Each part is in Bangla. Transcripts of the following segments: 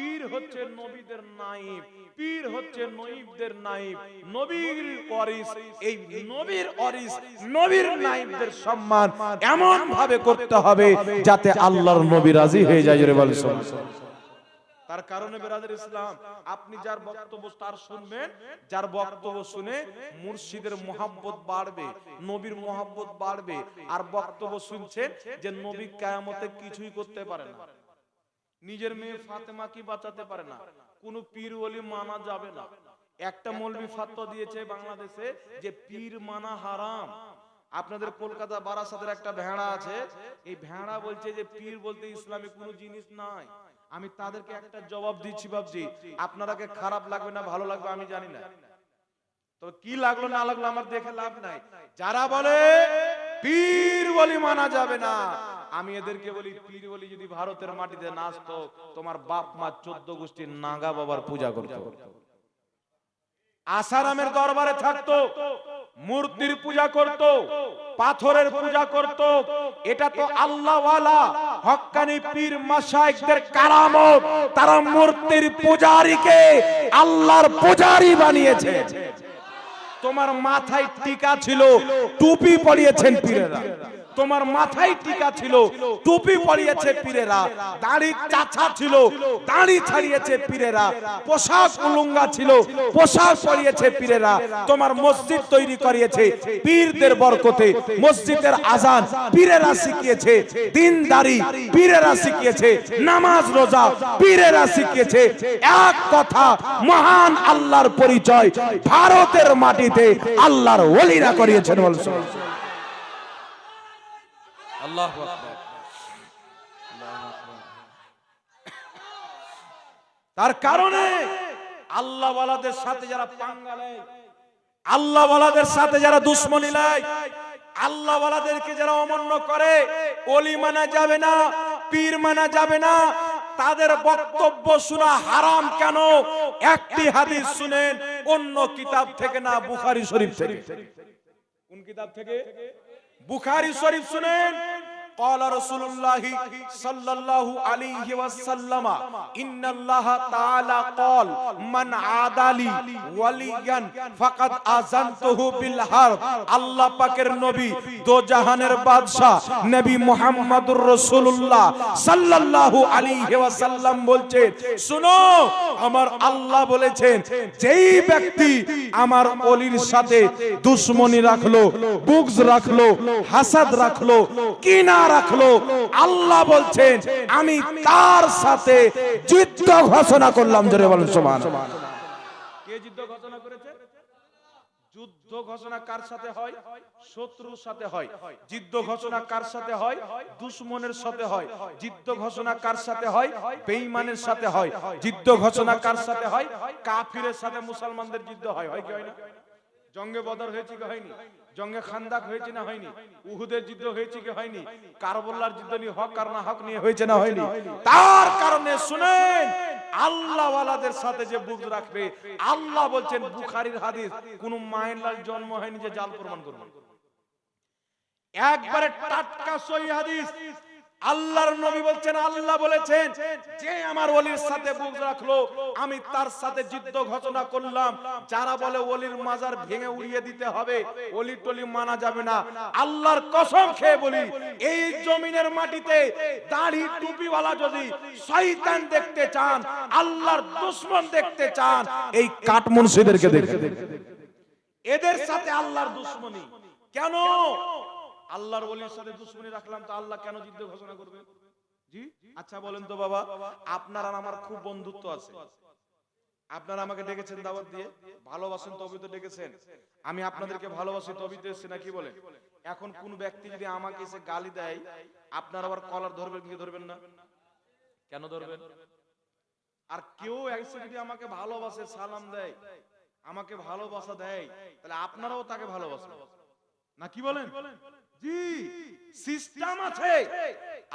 পীর হচ্ছে নবীদের নাইব পীর হচ্ছে নইবদের নাইব নবীর ওয়ারিস এই নবীর ওয়ারিস নবীর নাইবদের সম্মান এমন ভাবে করতে হবে যাতে আল্লাহর নবী রাজি হয়ে যায় জোরে বল তার কারণে বেরাদের ইসলাম আপনি যার বক্তব্য তার শুনবেন যার বক্তব্য শুনে মুর্শিদের মোহাব্বত বাড়বে নবীর মোহাব্বত বাড়বে আর বক্তব্য শুনছেন যে নবী কায়ামতে কিছুই করতে পারে না। নিজের মেয়ে ফাতেমা কি বাঁচাতে পারে না? কোন পীর ওলি মানা যাবে না। একটা মৌলবি ফাতোয়া দিয়েছে বাংলাদেশে যে পীর মানা হারাম। আপনাদের কলকাতা বারাসাতের একটা ভেড়া আছে। এই ভেড়া বলছে যে পীর বলতে ইসলামে কোনো জিনিস নাই। আমি তাদেরকে একটা জবাব দিচ্ছি বাবজি আপনারাকে খারাপ লাগবে না ভালো লাগবে আমি জানি না। তো কি লাগল না লাগল আমার দেখে লাভ নাই। যারা বলে পীর বলি মানা যাবে না। আমি এদেরকে বলি পীর বলি যদি ভারতের মাটিতে নাচতো তোমার বাপ মা চোদ্দ গোষ্ঠীর নাগা বাবার পূজা করতো। আসারামের দরবারে থাকতো, মূর্তির পূজা করত, পাথরের পূজা করত। এটা তো আল্লাহওয়ালা, হক্কানি পীর মাশাইখদের কারামত। তারা মূর্তির পূজারীকে আল্লাহর পূজারী বানিয়েছে। তোমার মাথায় টিকা ছিল টুপি পরিয়েছেন পীরেরা। তোমার মাথায় টিকা ছিল, টুপি পরিয়েছে পীরেরা দাড়ি চাছা ছিল, দাড়ি ছাড়িয়েছে পীরেরা, পোশাক উলুঙ্গা ছিল, পোশাক পরিয়েছে পীরেরা, তোমার মসজিদ তৈরি করিয়েছে পীরদের বরকতে, মসজিদের আজান পীরেরা শিখিয়েছে, দিনদারি পীরেরা শিখিয়েছে, নামাজ রোজা পীরেরা শিখিয়েছে, এক কথা মহান আল্লাহর পরিচয়, ভারতের মাটিতে আল্লাহর ওলিরা করিয়েছেন বলছো। আল্লাহ তার কারণে আল্লাহ ওয়ালাদের সাথে যারা পাঙ্গা নেয় আল্লাহ ওয়ালাদের সাথে যারা দুশ্মনী নেয় আল্লাহ ওয়ালাদেরকে যারা অমান্য করে, অলি মানা যাবে না, পীর মানা যাবে না, তাদের বক্তব্য শোনা হারাম কেন? একটি হাদিস শুনেন, অন্য কিতাব থেকে না, বুখারি শরীফ থেকে। কোন কিতাব থেকে? বুখারী শরীফ শুনেন قال رسول الله صلى الله عليه وسلم ان الله تعالى قال من عادى لي وليا فقد اذنته بالحرب আল্লাহ পাকের নবী দো জাহানের বাদশা নবী মুহাম্মদুর রাসূলুল্লাহ সাল্লাল্লাহু আলাইহি ওয়াসাল্লাম বলছেন শুনো আমার আল্লাহ বলেছেন যেই ব্যক্তি আমার অলির সাথে দুশ্মনী রাখলো বুগজ রাখলো হাসাদ রাখলো কিনা রাখল। আল্লাহ বলছেন, আমি তার সাথে যুদ্ধ ঘোষণা করলাম। জোরে বলেন সমান কে যুদ্ধ ঘোষণা করেছে? যুদ্ধ ঘোষণা কার সাথে হয়? শত্রুর সাথে হয়। যুদ্ধ ঘোষণা কার সাথে হয়? দুশ্মনের সাথে হয়। যুদ্ধ ঘোষণা কার সাথে হয়? বেঈমানের সাথে হয়। যুদ্ধ ঘোষণা কার সাথে হয়? কাফিরের সাথে মুসলমানদের যুদ্ধ হয়। হয় কি, হয় না? জঙ্গে বদর হয়েছে কি হয়নি? জঙ্গে খান্দাক হয়েছে না হয়নি? উহুদের যুদ্ধ হয়েছে কি হয়নি? কারবুল্লার যুদ্ধ নিয়ে হক আর না হক নিয়ে হয়েছে না হয়নি? তার কারণে শুনেন আল্লাহ ওয়ালাদের সাথে যে বুক রাখবে, আল্লাহ বলছেন বুখারীর হাদিস, কোন মায়ের জন্ম হয়নি যে জাল প্রমাণ করবে। একবারে টাটকা সহি হাদিস আল্লাহর নবী বলছেন, আল্লাহ বলেছেন, যে আমার ওলির সাথে বুক রাখল, আমি তার সাথে যুদ্ধ ঘোষণা করলাম। যারা বলে ওলির মাজার ভেঙে উড়িয়ে দিতে হবে, ওলি টলি মানা যাবে না। আল্লাহর কসম খেয়ে বলি, এই জমিনের মাটিতে দাড়ি টুপিওয়ালা যদি শয়তান দেখতে চান, আল্লাহর দুশ্মন দেখতে চান, এই কাঠমুন্সিদেরকে দেখে এদের সাথে আল্লাহর দুশ্মনী। কেন? আল্লাহর ওলির সাথে দুশ্মনী রাখলাম, তো আল্লাহ কেন যুদ্ধ ঘোষণা করবে? জি? আচ্ছা বলেন তো বাবা, আপনার আর আমার খুব বন্ধুত্ব আছে। আপনারা আমাকে ডেকেছেন দাওয়াত দিয়ে, ভালোবাসেন তবে তো ডেকেছেন। আমি আপনাদেরকে ভালোবাসি তবে তো এসেছি, নাকি বলে এখন কোন ব্যক্তি যদি আমাকে এসে গালি দেয়, আপনার আবার কলার ধরবেন কি ধরবেন না? কেন ধরবেন? আর কেউ এসে যদি আমাকে ভালোবাসে, সালাম দেয়, আমাকে ভালোবাসা দেয়, তাহলে আপনারাও তাকে ভালোবাসেন। না কি বলেন? জি সিস্টেম আছে।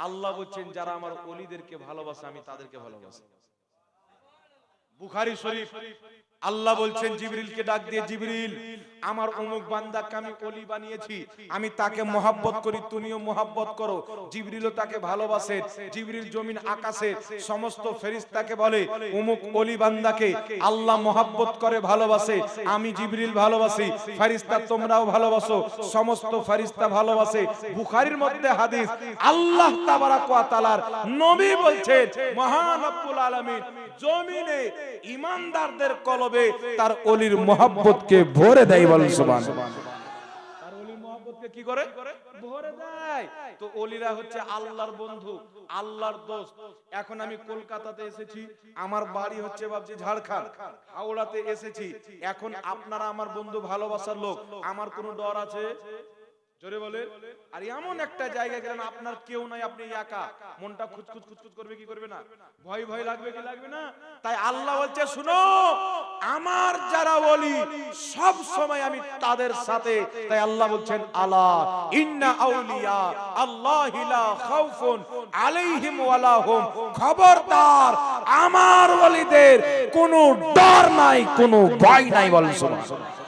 আল্লাহ বলছেন যারা আমার অলিদেরকে ভালোবাসে আমি তাদেরকে ভালোবাসি। বুখারী শরীফ। আল্লাহ বলছেন, জিবরিলকে ডাক দিয়ে জিবরিল। আমার অমুক বান্দাকে আমি অলি বানিয়েছি। আমি তাকে মহাব্বত করি, তুমিও মহাব্বত করো। জিবরিলও তাকে ভালোবাসে, জিবরিল জমিন আকাশে, সমস্ত ফেরেশতাকে বলে, অমুক অলি বান্দাকে আল্লাহ মহাব্বত করে ভালোবাসে, আমি জিবরিল ভালোবাসি ফেরেশতা তোমরাও ভালোবাসো, সমস্ত ফেরেশতা ভালোবাসে। বুখারীর মধ্যে হাদিস, আল্লাহ তাবারাক ওয়া তাআলার নবী বলছেন, মহান রব্বুল আলামিন জমিনে ইমানদারদের কলবে তার অলির মহাব্বতকে কি ভরে দেয়। দোস্ত। এখন আমি এসেছি, আমার বাড়ি হচ্ছে ভাবছি হাওড়াতে এসেছি। এখন আপনারা আমার বন্ধু ভালোবাসার লোক, আমার কোনো ডর আছে? জোরে বলে আর এমন একটা জায়গা গেলেন আপনার কেউ নাই আপনি একা। মনটা খুচখুচ খুচখুচ করবে কি করবে না? ভয় ভয় লাগবে কি লাগবে না? তাই আল্লাহ বলছে শুনো আমার যারা বলি সব সময় আমি তাদের সাথে। তাই আল্লাহ বলছেন আলা ইন্না আউলিয়া আল্লাহি লা খাউফুন আলাইহিম ওয়ালা হুম। খবরদার আমার ওলিদের কোনো ডর নাই কোনো ভয় নাই বলেন সুবহানাল্লাহ।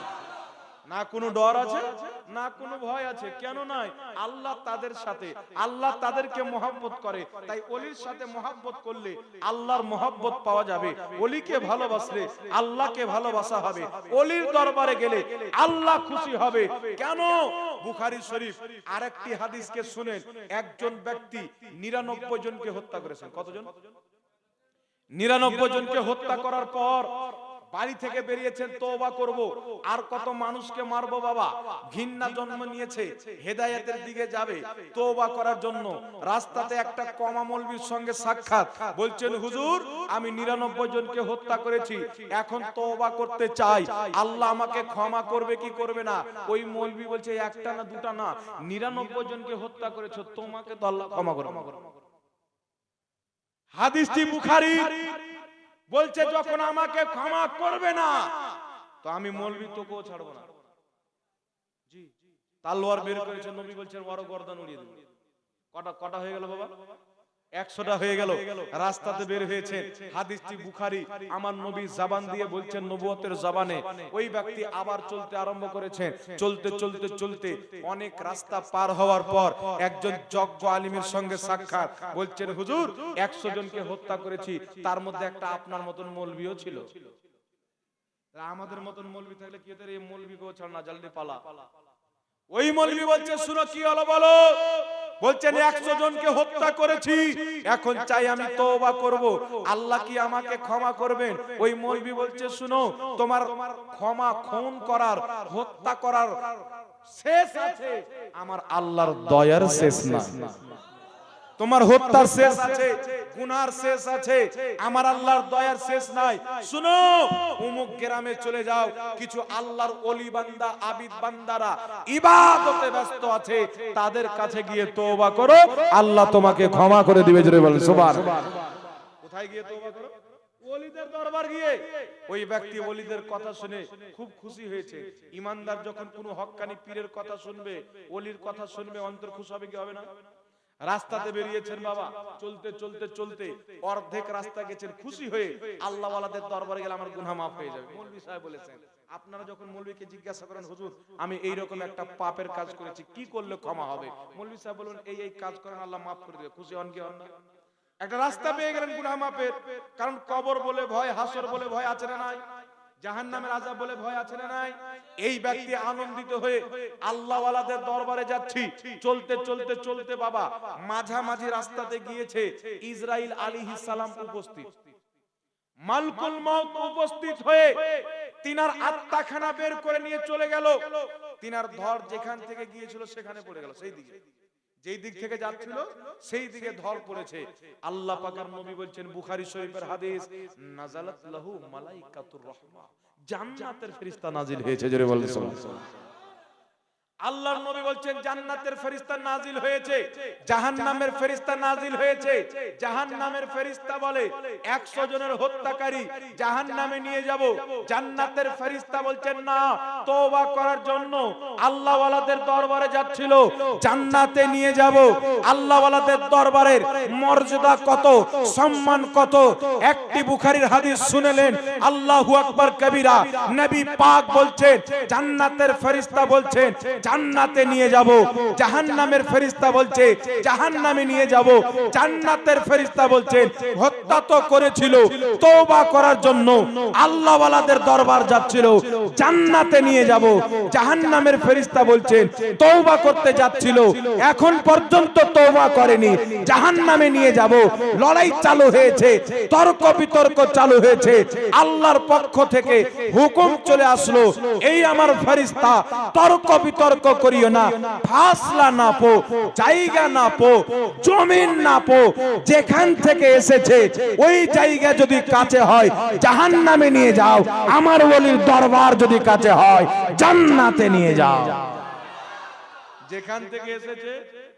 না কোনো ডর আছে? না কোনো ভয় আছে? কেন নাই? আল্লাহ তাদের সাথে আল্লাহ তাদেরকে মহাব্বত করে। তাই অলির সাথে মহাব্বত করলে আল্লাহর মহাব্বত পাওয়া যাবে। অলিকে ভালোবাসলে আল্লাহকে ভালোবাসা হবে। অলির দরবারে গেলে আল্লাহ খুশি হবে। কেন? বুখারী শরীফ। আরেকটি হাদিসকে শুনেন। একজন ব্যক্তি নিরানব্বই জনকে হত্যা করেছেন। কতজন? নিরানব্বই জনকে হত্যা করার পর বাড়ি থেকে বেরিয়েছেন তোবা করব। আর কত মানুষকে মারবো বাবা। ঘৃণা জন্ম নিয়েছে, হেদায়েতের দিকে যাবে। তোবা করার জন্য রাস্তাতে একটা কমা মৌলবীর সঙ্গে সাক্ষাৎ। বলছেন, হুজুর, আমি নিরানব্বই জনকে হত্যা করেছি। এখন তোবা করতে চাই। আল্লাহ আমাকে ক্ষমা করবে কি করবে না? ওই মৌলবী বলছে, একটা না দুটা না। নিরানব্বই জনকে হত্যা করেছ, তোমাকে তো আল্লাহ ক্ষমা করবে। হাদিসটি বুখারী। বলছে যখন আমাকে ক্ষমা করবে না তো আমি মলবি তোকেও ছাড়বো না। জি তালোয়ার বের করেছে নবী বলছেন বড় গর্দান উড়িয়ে দেবে কটা কটা হয়ে গেল বাবা? একশোটা হয়ে গেল। রাস্তাতে বের হয়েছে। হাদিসটি বুখারি। আমার নবী জাবান দিয়ে বলছেন নবুয়তের জবানে। ওই ব্যক্তি আবার চলতে আরম্ভ করেছেন চলতে চলতে চলতে অনেক রাস্তা পার হওয়ার পর একজন যজ্ঞ আলিমের সঙ্গে সাক্ষাৎ বলছেন হুজুর একশো জনকে হত্যা করেছি। তার মধ্যে একটা আপনার মতন মৌলবিও ছিল। আমাদের মতন মৌলবি থাকলে কি এই মৌলবিকেও ছাড় না জলদি পালা। ওই মৌলবি বলছে শুনো কি হলো বলো? বলছেন একশো জনকে হত্যা করেছি। এখন চাই আমি তওবা করব। আল্লাহ কি আমাকে ক্ষমা করবেন? ওই মলবি বলছে শুনো তোমার ক্ষমা খুন করার হত্যা করার শেষ আছে। আমার আল্লাহর দয়ার শেষ না। তোমার হত্যার শেষ আছে, গুনার শেষ আছে, আমার আল্লাহর দয়ার শেষ নাই। শুনো, উমুক গ্রামে চলে যাও, কিছু আল্লাহর অলি বান্দা, আবিদ বান্দারা ইবাদতে ব্যস্ত আছে, তাদের কাছে গিয়ে তওবা করো, আল্লাহ তোমাকে ক্ষমা করে দিবে, জোরে বলেন, সুবহান। কোথায় গিয়ে তওবা করো? ওলিদের দরবার গিয়ে। ওই ব্যক্তি ওলিদের কথা শুনে খুব খুশি হয়েছে। ইমানদার যখন কোনো হক্কানি পীরের কথা শুনবে, ওলির কথা শুনবে, অন্তর খুশি হবে কি হবে না? রাস্তাতে বেরিয়েছেন বাবা। চলতে চলতে চলতে অর্ধেক রাস্তা গেছেন। খুশি হয়ে আল্লাহ ওয়ালাদের দরবারে গেলে আমার গুনাহ মাফ হয়ে যাবে। মৌলভী সাহেব বলেছেন আপনারা যখন মৌলভীকে জিজ্ঞাসা করেন হুজুর আমি এই রকম একটা পাপের কাজ করেছি কি করলে ক্ষমা হবে? মৌলভী সাহেব বলুন এই এই কাজ করেন আল্লাহ মাফ করে দেবে। খুশি হন কি হন না। একটা রাস্তা পেয়ে গেলেন গুনাহ মাফের। কারণ কবর বলে ভয় হাসর বলে ভয় আছে না নাই? জাহান্নামের আযাব বলে ভয় আছে না নাই? এই ব্যক্তি আনন্দিত হয়ে আল্লাহওয়ালাদের দরবারে যাচ্ছি। চলতে চলতে চলতে বাবা, মাঝামাঝি রাস্তাতে গিয়েছে ইসরাইল আলী সালাম উপস্থিত। মালকুল মউত উপস্থিত হয়ে তিনার আত্মাখানা বের করে নিয়ে চলে গেল। তিনার ধর যেখান থেকে গিয়েছিল সেখানে পড়ে গেল, সেই দিকে। যেই দিক থেকে যাচ্ছিল সেই দিকে ধর পড়েছে। আল্লাহ পাকের নবী বলছেন বুখারি শরীফের হাদিস নাজালাত লাহু মালাইকাতুর রাহমা। জান্নাতের ফেরেশতা নাজিল হয়েছে জোরে বলেন। সুবহানাল্লাহ আল্লাহর নবী বলছেন জান্নাতের ফেরেশতা নাজিল হয়েছে। জাহান্নামের ফেরেশতা নাজিল হয়েছে। জাহান্নামের ফেরেশতা বলে 100 জনের হত্যাকারী জাহান্নামে নিয়ে যাব। জান্নাতের ফেরেশতা বলছেন না তওবা করার জন্য আল্লাহ ওয়ালাদের দরবারে যাচ্ছিল। জান্নাতে নিয়ে যাব। আল্লাহ ওয়ালাদের দরবারের মর্যাদা কত সম্মান কত? একটি বুখারীর হাদিস শুনেলেন আল্লাহু আকবার কবিরা নবী পাক বলছেন জান্নাতের ফেরেশতা বলছেন জান্নাতে নিয়ে যাব। জাহান্নামের ফেরেশতা বলছে, জাহান্নামে নিয়ে যাব। জান্নাতের ফেরেশতা বলছেন হত্যা তো করেছিল, তওবা করার জন্য আল্লাহ ওয়ালাদের দরবার যাচ্ছিল, জান্নাতে নিয়ে যাব। জাহান্নামের ফেরেশতা বলছেন তওবা করতে যাচ্ছিল, এখন পর্যন্ত তওবা করেনি, জাহান্নামে নিয়ে যাব। লড়াই চালু হয়েছে, তর্ক বিতর্ক চালু হয়েছে, আল্লাহর পক্ষ থেকে হুকুম চলে আসলো, এই আমার ফেরেশতা, তর্ক বিতর্ক করিও না। ফাসলা না পো, জায়গা না পো, জমিন না পো, যেখান থেকে এসেছে, ওই জায়গা যদি কাছে হয়, জাহান্নামে নিয়ে যাও, আমার বলির দরবার যদি কাছে হয়, জান্নাতে নিয়ে যাও। যেখান থেকে এসেছে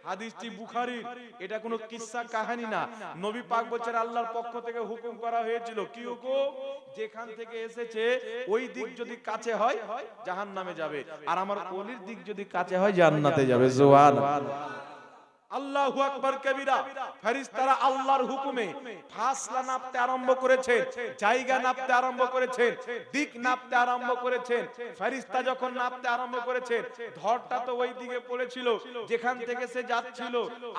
হাদিসটি বুখারীর এটা কোনো কিসসা কাহিনী না। নবী পাক বলছেন আল্লাহর পক্ষ থেকে হুকুম করা হয়েছিল। কি হুকুম? যেখান থেকে এসেছে ওই দিক যদি কাছে হয় জাহান্নামে যাবে। আর আমার অলির দিক যদি কাছে হয় জান্নাতে যাবে। সুবহানাল্লাহ আল্লাহু আকবার কবিরা, ফেরেশতারা আল্লাহর হুকুমে ফাসলা নাপতে আরম্ভ করেছেন, জায়গা নাপতে আরম্ভ করেছেন, দিক নাপতে আরম্ভ করেছেন, ফেরেশতা যখন নাপতে আরম্ভ করেছেন, ধরটা তো ওই দিকে পড়েছিল, যেখান থেকে সে যাচ্ছিল,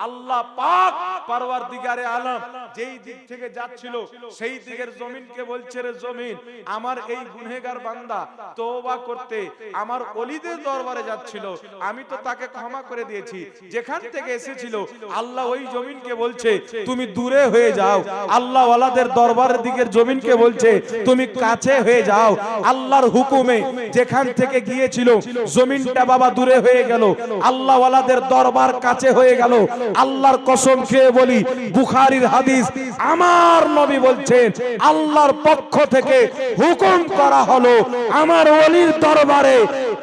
আল্লাহ পাক পরওয়ারদিগারে আলম, যেই দিক থেকে যাচ্ছিল, সেই দিকের জমিনকে বলছে, রে জমিন, আমার এই গুনহেগার বান্দা তওবা করতে আমার অলিদের দরবারে যাচ্ছিল, আমি তো তাকে ক্ষমা করে দিয়েছি, যেখান থেকে এসেছিল আল্লাহ ওই জমিনকে বলছে, তুমি দূরে হয়ে যাও। আল্লাহ ওয়ালাদের দরবারের দিকের জমিনকে বলছে, তুমি কাছে হয়ে যাও। আল্লাহর হুকুমে যেখান থেকে গিয়েছিল, জমিনটা বাবা দূরে হয়ে গেল। আল্লাহ ওয়ালাদের দরবার কাছে হয়ে গেল। আল্লাহর কসম খেয়ে বলি, বুখারীর হাদিস আমার নবী বলছেন, আল্লাহর পক্ষ থেকে হুকুম করা হলো, আমার ওলির দরবারে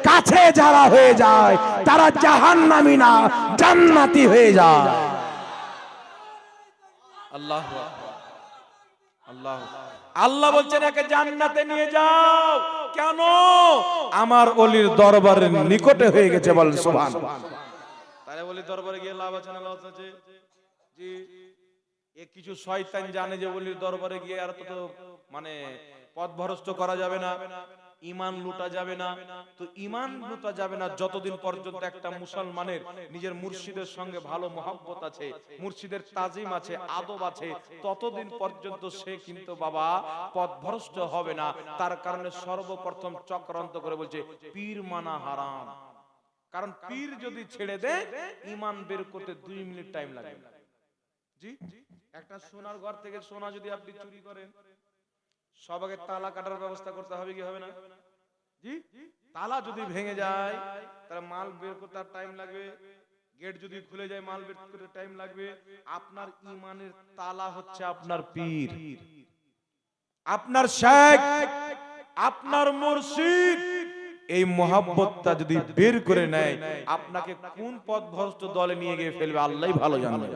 কাছে যারা হয়ে যায় তারা জাহান্নামী না, জান্নাতি হয়ে যায়। আল্লাহ আল্লাহ আল্লাহ বলছেন, একে জান্নাতে নিয়ে যাও। কেন? আমার অলির দরবারের নিকটে হয়ে গেছে বল বলি, দরবারে গিয়ে লাভ আছে না আছে? জি। এ কিছু শয়তান জানে যে বলির দরবারে গিয়ে আর তো মানে পথ ভরস্ত করা যাবে না। ইমান লুটা যাবে না। তো ইমান লুটা যাবে না যতদিন পর্যন্ত একটা মুসলমানের নিজের মুর্শিদের সঙ্গে ভালো মহব্বত আছে, মুর্শিদের তাজিম আছে, আদব আছে, ততদিন পর্যন্ত সে কিন্তু বাবা পথভ্রষ্ট হবে না। তার কারণে সর্বপ্রথম চক্রান্ত করে বলছে, পীর মানা হারাম। কারণ পীর যদি ছেড়ে দেয় ইমান বের করতে দুই মিনিট টাইম লাগে। জি? একটা সোনার ঘর থেকে সোনা যদি আপনি চুরি করেন। সব আগে তালা কাটার ব্যবস্থা করতে হবে কি হবে না? জি? তালা যদি ভেঙে যায় তাহলে মাল বের করতে টাইম লাগবে। গেট যদি খুলে যায় মাল বের করতে টাইম লাগবে। আপনার ইমানের তালা হচ্ছে আপনার পীর। আপনার শেখ আপনার মুর্শিদ। এই মহাব্বতটা যদি বের করে নেয় আপনাকে কোন পথ ভ্রষ্ট দলে নিয়ে গিয়ে ফেলবে? আল্লাহ ভালো জানে।